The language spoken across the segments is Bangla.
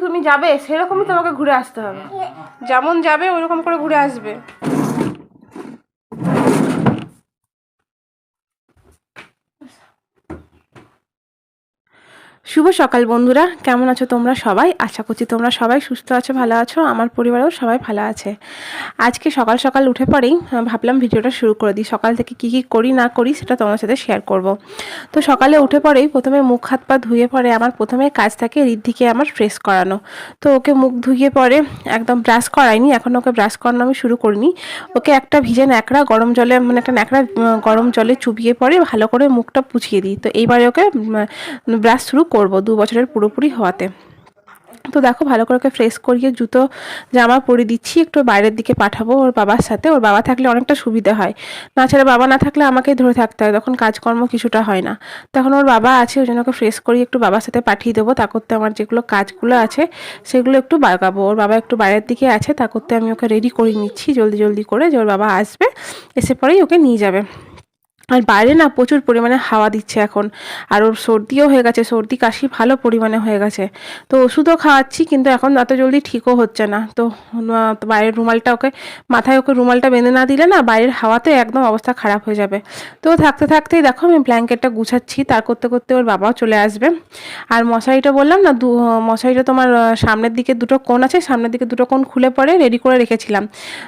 তুমি যাবে সেরকমই তোমাকে ঘুরে আসতে হবে। যেমন যাবে ওরকম করে ঘুরে আসবে। শুভ সকাল বন্ধুরা। কেমন আছো তোমরা সবাই? আশা করছি তোমরা সবাই সুস্থ আছো, ভালো আছো। আমার পরিবারেও সবাই ভালো আছে। আজকে সকাল সকাল উঠে পরেই ভাবলাম ভিডিওটা শুরু করে দিই। সকাল থেকে কি কি করি, না করি, সেটা তোমার সাথে শেয়ার করব। তো সকালে উঠে পরেই প্রথমে মুখ, হাত, পা ধুয়ে পরে আমার প্রথমে কাজ থাকে ঋদ্ধিকে আমার ফ্রেশ করানো। তো ওকে মুখ ধুয়ে পরে একদম ব্রাশ করাইনি, এখন ওকে ব্রাশ করানো আমি শুরু করিনি। ওকে একটা ভিজে ন্যাকড়া, গরম জলে মানে একটা ন্যাকড়া গরম জলে চুবিয়ে পরে ভালো করে মুখটা পুছিয়ে দিই। তো এইবারে ওকে ব্রাশ শুরু করব দু বছরের পুরোপুরি হওয়াতে। তো দেখো ভালো করে ওকে ফ্রেশ করিয়ে জুতো, জামা পরে দিচ্ছি, একটু বাইরের দিকে পাঠাবো ওর বাবার সাথে। ওর বাবা থাকলে অনেকটা সুবিধা হয়। তাছাড়া বাবা না থাকলে আমাকেই ধরে থাকতে হয়, তখন কাজকর্ম কিছুটা হয় না। তখন ওর বাবা আছে, ওই জন্য ওকে ফ্রেশ করিয়ে একটু বাবার সাথে পাঠিয়ে দেবো। তা করতে আমার যেগুলো কাজগুলো আছে, সেগুলো একটু বাগাবো। ওর বাবা একটু বাইরের দিকে আছে, তা করতে আমি ওকে রেডি করে নিচ্ছি জলদি জলদি করে যে ওর বাবা আসবে, এসে পরেই ওকে নিয়ে যাবে। আর বাইরে না প্রচুর পরিমাণে হাওয়া দিচ্ছে এখন। আর ওর সর্দিও হয়ে গেছে, সর্দি কাশি ভালো পরিমাণে হয়ে গেছে। তো ওষুধও খাওয়াচ্ছি, কিন্তু এখন অত জলদি ঠিকও হচ্ছে না। তো বাইরের রুমালটা ওকে, মাথায় ওকে রুমালটা বেঁধে না দিলে না বাইরের হাওয়াতে একদম অবস্থা খারাপ হয়ে যাবে। তো থাকতে থাকতেই দেখো আমি ব্ল্যাঙ্কেটটা গুছাচ্ছি, তার করতে করতে ওর বাবাও চলে আসবে। আর মশারিটা বললাম না, দু, মশারিটা তোমার সামনের দিকে দুটো কোণ আছে, সামনের দিকে দুটো কোণ খুলে পরে রেডি করে রেখেছিলাম।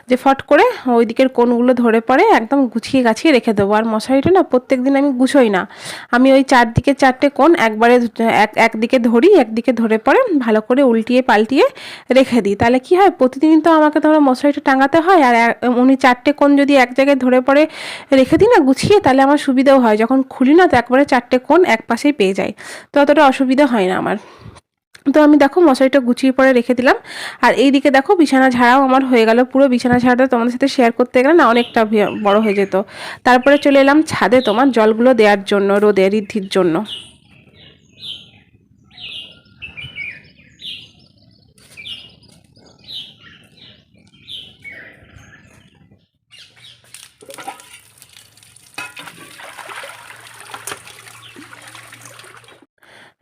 যে ফট করে ওই দিকের কোণগুলো ধরে পড়ে একদম গুছিয়ে গাছিয়ে রেখে দেবো। আর মশারিটা না প্রত্যেক দিন আমি গুছোই না। আমি ওই চারদিকে চারটে কোণ একবারে এক, একদিকে ধরি, একদিকে ধরে পরে ভালো করে উল্টিয়ে পাল্টিয়ে রেখে দিই। তাহলে কি হয়? প্রতিদিন তো আমাকে ধরো মশারিটা টাঙাতে হয় আর উনি চারটে কোণ যদি এক জায়গায় ধরে পরে রেখে দিই না গুছিয়ে, তাহলে আমার সুবিধাও হয়। যখন খুলি না, তো একবারে চারটে কোণ এক পাশেই পেয়ে যাই তো অতটা অসুবিধা হয় না আমার। তো আমি দেখো মশারিটা গুছিয়ে পরে রেখে দিলাম। আর এই দিকে দেখো বিছানা ঝাড়াও আমার হয়ে গেল। পুরো বিছানা ঝাড়াটা তোমাদের সাথে শেয়ার করতে গেলে না অনেকটা বড় হয়ে যেত। তারপরে চলে এলাম ছাদে তোমার জলগুলো দেওয়ার জন্য, রোদে, ঋদ্ধির জন্য।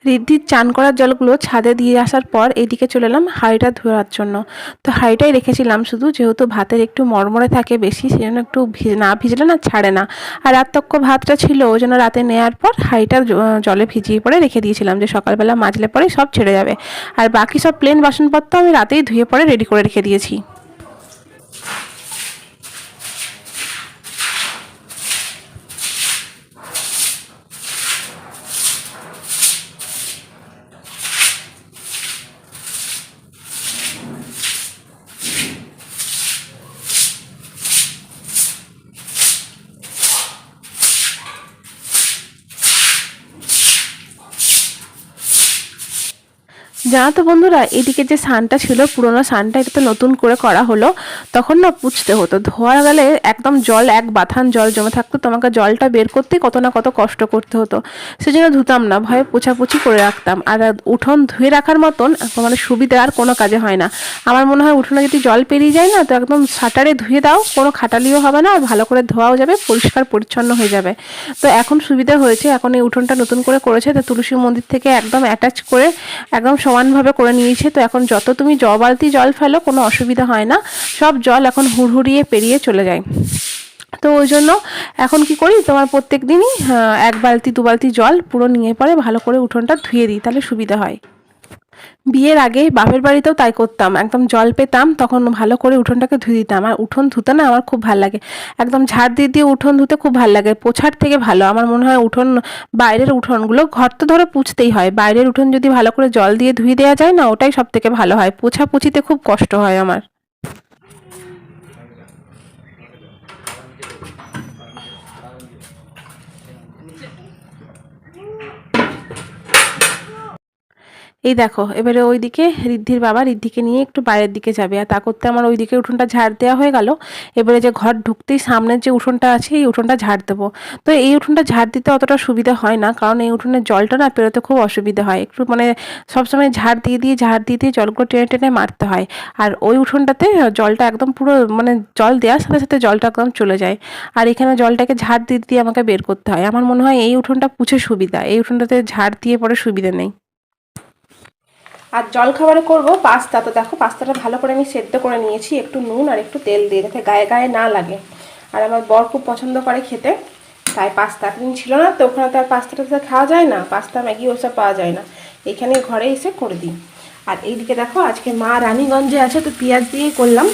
ঋদ্ধির চান করার জলগুলো ছাদে দিয়ে আসার পর এদিকে চলে এলাম হাঁড়িটা ধোয়ার জন্য। তো হাঁড়িটাই রেখেছিলাম শুধু, যেহেতু ভাতের একটু মরমরে থাকে বেশি, সেজন্য একটু না ভিজলে না ছাড়ে না। আর রাতক্য ভাতটা ছিল ওই জন্য রাতে নেওয়ার পর হাঁড়িটা জলে ভিজিয়ে পরে রেখে দিয়েছিলাম যে সকালবেলা মাজলে পরে সব ছেড়ে যাবে। আর বাকি সব প্লেন বাসনপত্র আমি রাতেই ধুয়ে পরে রেডি করে রেখে দিয়েছি। জানো তো বন্ধুরা, এদিকে যে সানটা ছিল, পুরোনো সানটা এটা তো নতুন করে করা হলো, তখন না পুছতে হতো। ধোয়া গেলে একদম জল, এক বাথান জল জমে থাকতো, তোমাকে জলটা বের করতে কত না কত কষ্ট করতে হতো। সেজন্য ধুতাম না, ভয়ে পোছাপুছি করে রাখতাম। আর উঠোন ধুয়ে রাখার মতন মানে সুবিধা আর কোনো কাজে হয় না। আমার মনে হয় উঠোনে যদি জল পেরিয়ে যায় না, তো একদম সাটারে ধুয়ে দাও, কোনো খাটালিও হবে না, আর ভালো করে ধোয়াও যাবে, পরিষ্কার পরিচ্ছন্ন হয়ে যাবে। তো এখন সুবিধা হয়েছে, এখন এই উঠোনটা নতুন করে করেছে, তো তুলসী মন্দির থেকে একদম অ্যাটাচ করে একদম সমানভাবে করে নিয়েছে। তো এখন যত তুমি জ বালতি জল ফেলো, কোনো অসুবিধা হয় না। সব জল এখন হুড়হুড়িয়ে পেরিয়ে চলে যায়। তো ওই জন্য এখন কি করি, তোমার প্রত্যেক দিনই এক বালতি, দু বালতি জল পুরো নিয়ে পরে ভালো করে উঠোনটা ধুয়ে দিই, তাহলে সুবিধা হয়। বিয়ের আগে বাপের বাড়িতেও তাই করতাম। একদম জল পেতাম, তখন ভালো করে উঠোনটাকে ধুয়ে দিতাম। আর উঠোন ধুতে না আমার খুব ভালো লাগে। একদম ঝাড় দিয়ে দিয়ে উঠোন ধুতে খুব ভালো লাগে। পোছার থেকে ভালো। আমার মনে হয় উঠোন, বাইরের উঠোনগুলো ঘর তো ধরে পুছতেই হয়। বাইরের উঠোন যদি ভালো করে জল দিয়ে ধুয়ে দেওয়া যায় না, ওটাই সব থেকে ভালো হয়। পোছা পুছিতে খুব কষ্ট হয় আমার। এই দেখো, এবারে ওইদিকে ঋদ্ধির বাবা ঋদ্ধিকে নিয়ে একটু বাইরের দিকে যাবে, আর তা করতে আমার ওইদিকে উঠোনটা ঝাড় দেওয়া হয়ে গেল। এবারে যে ঘর ঢুকতেই সামনের যে উঠোনটা আছে, এই উঠোনটা ঝাড় দেবো। তো এই উঠোনটা ঝাড় দিতে অতটা সুবিধা হয় না, কারণ এই উঠোনের জলটা না পেরোতে খুব অসুবিধা হয়। একটু মানে সবসময় ঝাড় দিয়ে দিয়ে, ঝাড় দিয়ে দিয়ে জলগুলো টেনে টেনে মারতে হয়। আর ওই উঠোনটাতে জলটা একদম পুরো মানে জল দেওয়ার সাথে সাথে জলটা একদম চলে যায়। আর এখানে জলটাকে ঝাড় দিয়ে দিয়ে আমাকে বের করতে হয়। আমার মনে হয় এই উঠোনটা পুছে সুবিধা, এই উঠোনটাতে ঝাড় দিয়ে পরে সুবিধা নেই। আর জল খাবারে করব, পাস্তা। তো দেখো, পাস্তাটা ভালো করে আমি সেদ্ধ করে নিয়েছি। একটু নুন আর একটু তেল দিয়ে, যাতে গায়ে গায়ে না লাগে। আর আমার বর খুব পছন্দ করে খেতে, তাই পাস্তা দিন ছিল না, তো ওখানে তো আর পাস্তাটা তো খাওয়া যায় না। পাস্তা, ম্যাগি ওসব পাওয়া যায় না। এখানে ঘরে এসে করে দিই। আর এইদিকে দেখো, আজকে মা রানীগঞ্জে আছে, তো পেঁয়াজ দিয়েই করলাম।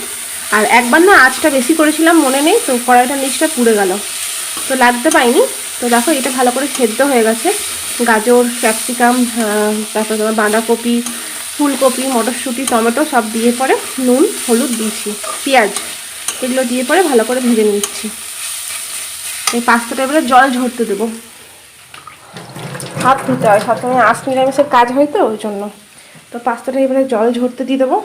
আর একবার না আঁচটা বেশি করেছিলাম, মনে নেই, তো কড়াইটা নিচটা পুড়ে গেল। তো লাগতে পাইনি। তো দেখো, এটা ভালো করে সেদ্ধ হয়ে গেছে। গাজর, ক্যাপসিকাম তারপর তোমার বাঁধাকপি ফুলকপি, মটরশুঁটি, টমেটো সব দিয়ে পরে নুন, হলুদ, দিয়েছি, পেঁয়াজ এগুলো দিয়ে পরে ভালো করে ভেজে নিচ্ছি। এই পাস্তাটা এবারে জল ঝরতে দেবো। হাত ধুতে হয়, সবসময় আঁশ নিরামিষের কাজ হয় তো, ওই জন্য। তো পাস্তাটা এবারে জল ঝরতে দিয়ে দেবো।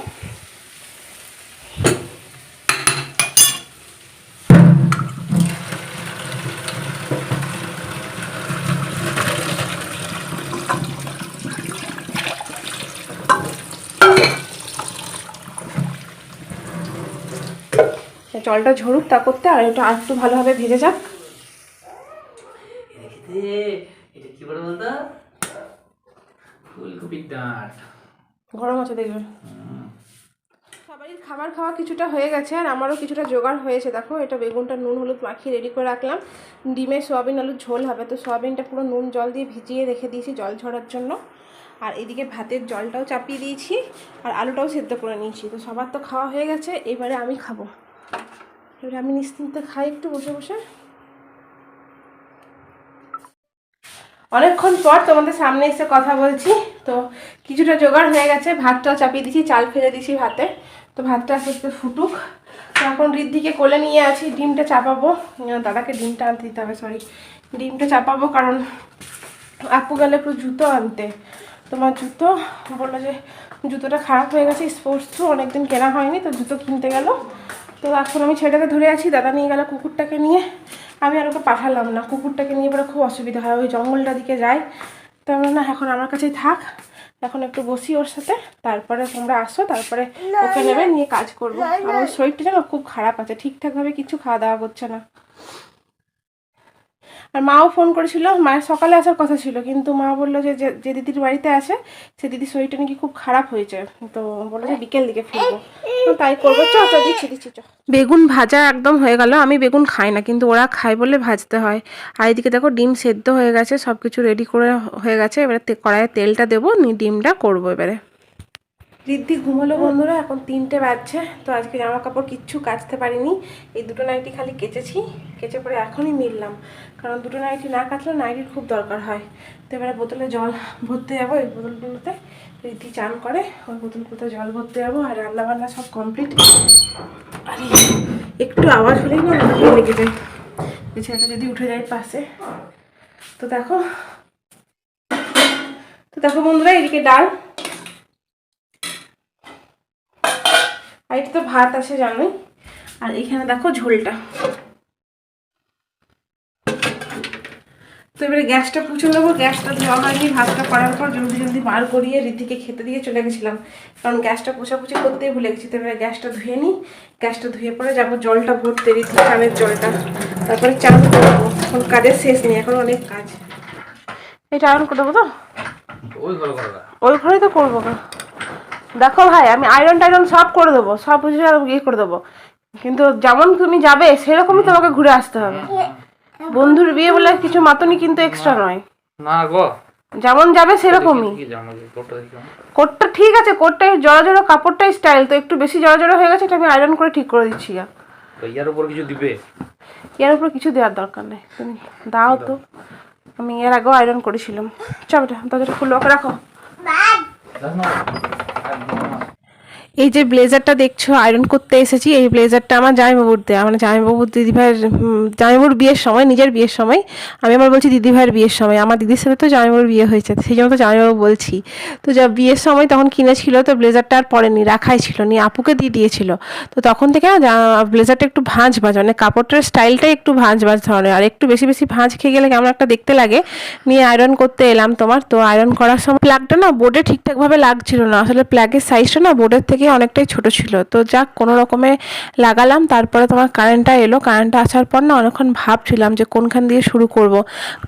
জলটা ঝরুক তা করতে আর এটা আর একটু ভালোভাবে ভেজে যাক। গরম আছে দেখবে। সবারই খাবার খাওয়া কিছুটা হয়ে গেছে আর আমারও কিছুটা জোগাড় হয়েছে। দেখো এটা বেগুনটা নুন হলুদ মাখিয়ে রেডি করে রাখলাম। ডিমে সোয়াবিন আলুর ঝোল হবে। তো সোয়াবিনটা পুরো নুন জল দিয়ে ভিজিয়ে রেখে দিয়েছি জল ঝরার জন্য। আর এদিকে ভাতের জলটাও চাপিয়ে দিয়েছি আর আলুটাও সেদ্ধ করে নিয়েছি। তো সবার তো খাওয়া হয়ে গেছে এবারে আমি খাব। এবারে আমি নিশ্চিন্তে খাই একটু বসে বসে। অনেকক্ষণ পর তোমাদের সামনে এসে কথা বলছি, তো কিছুটা জোগাড় হয়ে গেছে। ভাতটাও চাপিয়ে দিয়েছি, চাল ফেলে দিয়েছি ভাতে। তো ভাতটা আস্তে আস্তে ফুটুক। এখন ঋদ্ধিকে কোলে নিয়ে আছি, ডিমটা চাপাবো। দাদাকে ডিমটা আনতে দিতে হবে সরি ডিমটা চাপাবো কারণ আপু গেলে একটু জুতো আনতে। তোমার জুতো বলল যে, জুতোটা খারাপ হয়ে গেছে স্পোর্টস শু অনেকদিন কেনা হয়নি, তো জুতো কিনতে গেল। তো এখন আমি ছেলেটাকে ধরে আছি দাদা নিয়ে গেল কুকুরটাকে নিয়ে। আমি আর ওকে পাঠালাম না কুকুরটাকে নিয়ে পরে খুব অসুবিধা হয় ওই জঙ্গলটা দিকে যায়। তো আমরা না এখন আমার কাছেই থাক এখন একটু বসি ওর সাথে তারপরে তোমরা আসো তারপরে ওকে নেবে নিয়ে কাজ করব। আমার শরীরটা যেন খুব খারাপ আছে ঠিকঠাকভাবে কিছু খাওয়া দাওয়া করছে না। আর মাও ফোন করেছিল, মায়ের সকালে আসার কথা ছিল, কিন্তু মা বলল যে, যে- দিদির বাড়িতে আছে, সে দিদির শরীরটা নাকি খুব খারাপ হয়েছে, তো বলল যে বিকেল দিকে ফিরবো। তাই করব। চ চ, দিচ্ছি দিচ্ছি, চ। বেগুন ভাজা একদম হয়ে গেল, আমি বেগুন খাই না, কিন্তু ওরা খায় বলে ভাজতে হয়। আর এদিকে দেখো ডিম সেদ্ধ হয়ে গেছে সব কিছু রেডি করে হয়ে গেছে, এবারে কড়াইয়ে তেলটা দেবো নিয়ে ডিমটা করব এবারে। ঋদ্ধি ঘুমোলো বন্ধুরা, এখন তিনটে বাজছে, তো আজকে জামা কাপড় কিচ্ছু কাচতে পারিনি। এই দুটো নাইটি খালি কেচেছি, কেচে পরে এখনই মিললাম, কারণ দুটো নাইটি না কাচলে নাইটির খুব দরকার হয়। তো এবারে বোতলে জল ভরতে যাব, এই বোতলগুলোতে। ঋদ্ধি চান করে, ওই বোতলগুলোতে জল ভরতে যাব, আর রান্না বান্না সব কমপ্লিট। আরে একটু আওয়াজ হলেই না লেগে যায়। ছেলেটা যদি উঠে যায় পাশে। তো দেখো তো দেখো বন্ধুরা, এদিকে ডাল। আর এটা তো ভাত আছে জানোই। আর এখানে দেখো ঝোলটা। তো এবারে গ্যাসটা পুছে নেব গ্যাসটা ধোয়া হয়নি ভাতটা করার পর জলদি জলদি বার করিয়ে ঋদ্ধিকে খেতে দিয়ে চলে গেছিলাম। কারণ গ্যাসটা পোছাপুছি করতেই ভুলে গেছি তো এবারে গ্যাসটা ধুয়ে নিই। গ্যাসটা ধুয়ে পরে যাব জলটা ভরতে ঋদ্ধি চানের জলটা। তারপরে চান করব এখন কাজের শেষ নেই এখন অনেক কাজ। এটা আয়রন করে দেবো তো? ওই ঘরে তো করব। গো। দেখো ভাই আমি আয়রন টাইরন সব করে দেবো সব বুঝে ইয়ে করে দেবো। কিন্তু যেমন তুমি যাবে সেরকমই তোমাকে ঘুরে আসতে হবে। বন্ধুর বিয়ে বলে কিছু মাতনি কিন্তু এক্সট্রা নয়। না গো। যেমন যাবে সেরকমই। কোটটা। কোটটা ঠিক আছে কোটটাই জড়ো জড়ো কাপড়টাই স্টাইল তো একটু বেশি জড়ো জড়ো হয়ে গেছে এটা আমি আয়রন করে ঠিক করে দিচ্ছি গা। ইয়ার উপর কিছু দিবে? এর উপর কিছু দেওয়ার দরকার নেই। তুমি দাও তো। আমি এর আগেও আয়রন করেছিলাম। চল বেটা দরজাটা খুলে রাখো। দেখ না একদম না। এই যে ব্লেজারটা দেখছ আয়রন করতে এসেছি, এই ব্লেজারটা আমার জামাইবাবুর দেওয়া মানে জামাইবাবুর দিদিভাইয়ের জামাইবাবুর বিয়ের সময়, নিজের বিয়ের সময়, আমি আমার বলছি দিদিভাইয়ের বিয়ের সময়। আমার দিদির সাথে তো জামাইবাবুর বিয়ে হয়েছে সেই জন্য তো জামাইবাবু বলছি। তো যা, বিয়ের সময় তখন কিনেছিল, তো ব্লেজারটা আর পরেনি, রাখাই ছিল নিয়ে আপুকে দিয়ে দিয়েছিল। তো তখন থেকে না ব্লেজারটা একটু ভাঁজ ভাঁজ মানে কাপড়টার স্টাইলটাই একটু ভাঁজ ভাঁজ ধরনের, আর একটু বেশি বেশি ভাঁজ খেয়ে গেলে কেমন একটা দেখতে লাগে। নিয়ে আয়রন করতে এলাম তোমার, তো আয়রন করার সময় প্লাগটা না বোর্ডে ঠিকঠাকভাবে লাগছিল না, আসলে প্লাগের সাইজটা না বোর্ডের থেকে থেকে অনেকটাই ছোট ছিল। তো যাক কোনো রকমে লাগালাম তারপরে তোমার কারেন্টটা এলো। কারেন্টটা আসার পর না অনেকক্ষণ ভাবছিলাম যে কোনখান দিয়ে শুরু করব।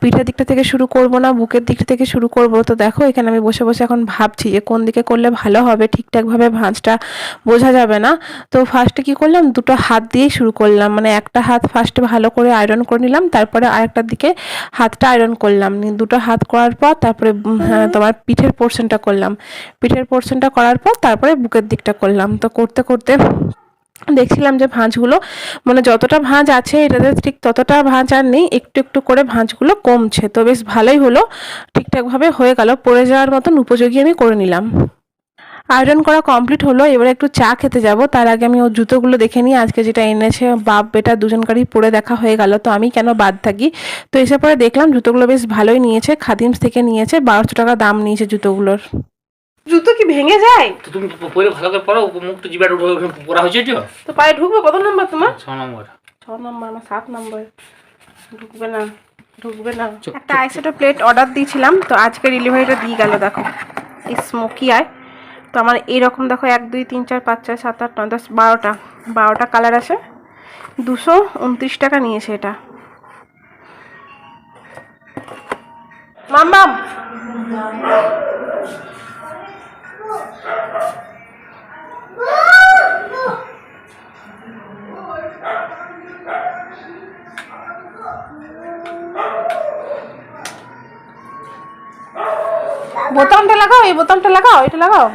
পিঠের দিকটা থেকে শুরু করব না বুকের দিকটা থেকে শুরু করব। তো দেখো এখানে আমি বসে বসে এখন ভাবছি যে কোন দিকে করলে ভালো হবে ঠিকঠাকভাবে ভাঁজটা বোঝা যাবে না। তো ফার্স্টে কি করলাম দুটো হাত দিয়েই শুরু করলাম। মানে একটা হাত ফার্স্টে ভালো করে আয়রন করে নিলাম তারপরে আরেকটার দিকে হাতটা আয়রন করলাম। দুটো হাত করার পর তারপরে হ্যাঁ, তোমার পিঠের পোর্শনটা করলাম। পিঠের পোর্শনটা করার পর তারপরে বুকের দিকটা করলাম। তো করতে করতে দেখছিলাম যে ভাঁজগুলো মানে যতটা ভাঁজ আছে এটাতে ঠিক ততটা ভাঁজ আর নেই, একটু একটু করে ভাঁজগুলো কমছে। তো বেশ ভালোই হলো, ঠিকঠাকভাবে হয়ে গেল, পড়ে যাওয়ার মতন উপযোগী আমি করে নিলাম। আয়রন করা কমপ্লিট হলো, এবারে একটু চা খেতে যাব। তার আগে আমি ওর জুতোগুলো দেখে নিই, আজকে যেটা এনেছে বাপ, বেটা দুজনকারই পরে দেখা হয়ে গেল, তো আমি কেন বাদ থাকি? তো এসে পরে দেখলাম জুতোগুলো বেশ ভালোই নিয়েছে, খাদিমস থেকে নিয়েছে, বারোশো টাকা দাম নিয়েছে জুতোগুলোর। জুতো কি ভেঙে যায়? তো তুমি পরে ভালো করে পড়ো মুখটা জিবাটা উঠে ওখানে পড়া হয়েছে তো? তো পায়ে ঢুকবে কত নম্বর তোমার? ছ নম্বর। ছ নম্বর আমার সাত নম্বর। ঢুকবে না ঢুকবে না। একটা আইসেটো প্লেট অর্ডার দিয়েছিলাম তো আজকে ডেলিভারিটা দিয়ে গেল দেখো। এই স্মোকি আয় তো আমার এইরকম দেখো এক দুই তিন চার পাঁচ ছয় সাত আট নয় দশ বারোটা। বারোটা কালার আছে। দুশো উনত্রিশ টাকা নিয়েছে এটা। মাম্মাম! বোতামটা লাগাও এই বোতামটা লাগাও এটা লাগাও।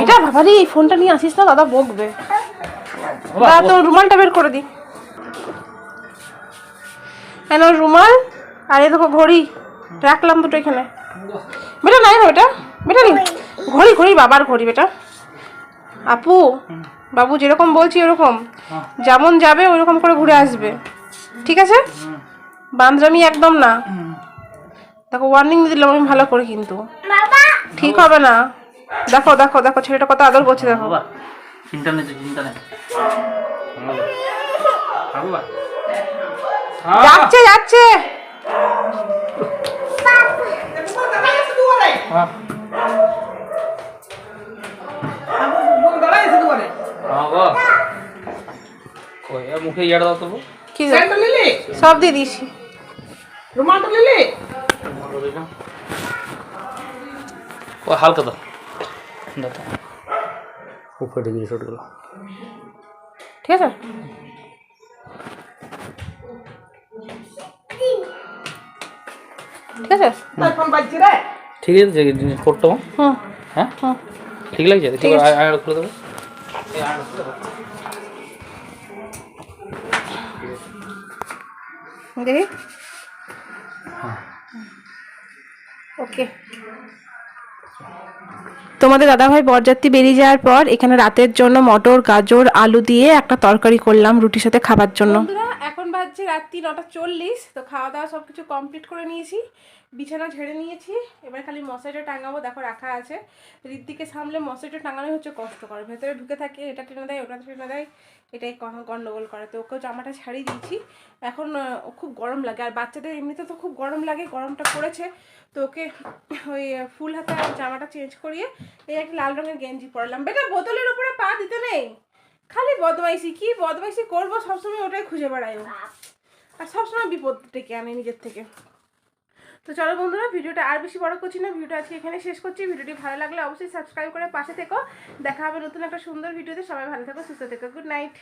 এটা বাবারি এই ফোনটা নিয়ে আসিস না দাদা বকবে। বাবা, দাদা তোর রুমালটা বের করে দি। কেন রুমাল? আর এই দেখো ঘড়ি। রাখলাম দুটো এখানে। বেটা নাই না বেটা বেটা নি। ঘড়ি ঘড়ি বাবার ঘড়ি বেটা। আপু বাবু যেরকম বলছি ওরকম। যেমন যাবে ওইরকম করে ঘুরে আসবে। ঠিক আছে? বান্দরামি একদম না। দেখো ওয়ার্নিং দিলাম আমি ভালো করে কিন্তু। ঠিক হবে না। দেখো দেখো দেখো ছেলেটা কত আদর করছে দেখো। বাবা চিন্তা নেই চিন্তা নেই। বাবা। যাচ্ছে যাচ্ছে। মুখে দাও তো। কি সব দিয়ে দিয়েছি ও হালকা দাও দাও দাও। উপরে ডিগ্রি শটগুলো ঠিক আছে ঠিক আছে ঠিক আছে যে জিনিস করতে হবে। হুম হ্যাঁ হুম ঠিক লাগছে ঠিক আছে আয় খুলে দেবো এই আয়নাটা খুলে দাও। দেখি ওকে তোমাদের দাদাভাই বরযাত্রী বেরিয়ে যাওয়ার পর এখানে রাতের জন্য মটর, গাজর, আলু দিয়ে একটা তরকারি করলাম রুটির সাথে খাবার জন্য। এখন বাজছে রাত্রি নটা চল্লিশ, তো খাওয়া দাওয়া সব কিছু কমপ্লিট করে নিয়েছি। বিছানা ঝেড়ে নিয়েছি। এবার খালি মশারিটা টাঙাবো, দেখো রাখা আছে। ঋদ্দিকে সামলে মশারিটা টাঙানোই হচ্ছে কষ্টকর। ভেতরে ঢুকে থাকে, এটা টেনে দেয় ওটা টেনে দেয়। এটাই গন্ডগোল করে। তো ওকেও জামাটা ছাড়িয়ে দিয়েছি। এখন খুব গরম লাগে। আর বাচ্চাদের এমনিতে তো খুব গরম লাগে, গরমটা পড়েছে। তো ওকে ওই ফুল হাতে জামাটা চেঞ্জ করিয়ে এই একটা লাল রঙের গেঞ্জি পরালাম। বেটা, বোতলের উপরে পা দিতে নেই। খালি বদমাইশি, কি বদমাইশি করব? সবসময় ওটাই খুঁজে বেড়াই আর সবসময় বিপদ ডেকে আনে নিজের থেকে। তো চলো বন্ধুরা, ভিডিওটা আর বেশি বড় করছি না, ভিডিওটা আজকে এখানে শেষ করছি। ভিডিওটি ভালো লাগলে অবশ্যই সাবস্ক্রাইব করে পাশে থেকো। দেখা হবে নতুন একটা সুন্দর ভিডিওতে। সবাই ভালো থেকো, সুস্থ থেকো গুড নাইট